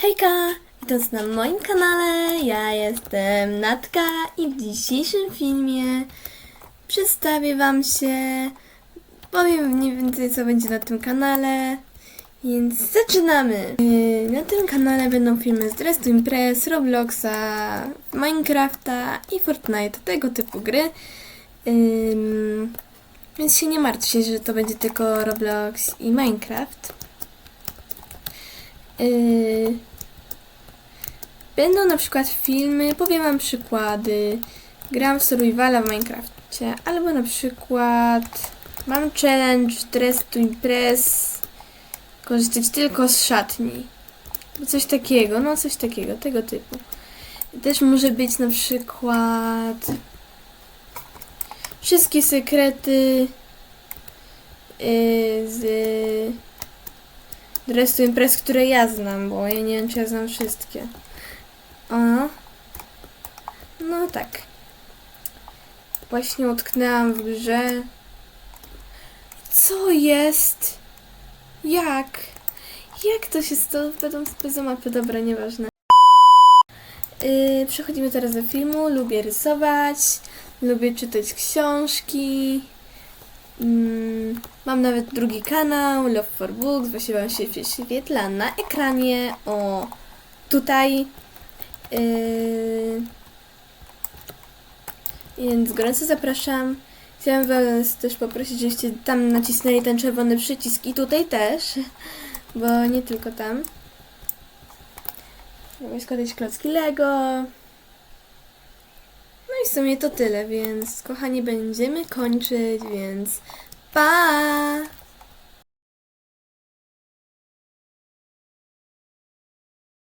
Hejka! Witam na moim kanale. Ja jestem Natka i w dzisiejszym filmie przedstawię Wam się, powiem mniej więcej co będzie na tym kanale. Więc zaczynamy! Yy, Na tym kanale będą filmy z Dress to Impress, Robloxa, Minecrafta i Fortnite, tego typu gry. Więc się nie martwcie, że to będzie tylko Roblox i Minecraft. Yy, Będą na przykład filmy, powiem wam przykłady. Gram w survivala w Minecrafcie, albo na przykład mam challenge dress to impress, korzystać tylko z szatni. Coś takiego, no coś takiego, tego typu. Też może być na przykład wszystkie sekrety yy, z Dress to Impress, które ja znam, bo ja nie wiem, czy ja znam wszystkie. O. No tak. Właśnie utknęłam w grze. Co jest? Jak? Jak to się stało? Będą bez mapy, dobra, nieważne. Yy, przechodzimy teraz do filmu. Lubię rysować, lubię czytać książki. Mm, mam nawet drugi kanał, Love for Books, właśnie wam się wyświetla na ekranie. O, tutaj. Yy, więc gorąco zapraszam. Chciałam Was też poprosić, żebyście tam nacisnęli ten czerwony przycisk i tutaj też, bo nie tylko tam. Mogę składać klocki Lego. No i w sumie to tyle, więc kochani, będziemy kończyć, więc pa!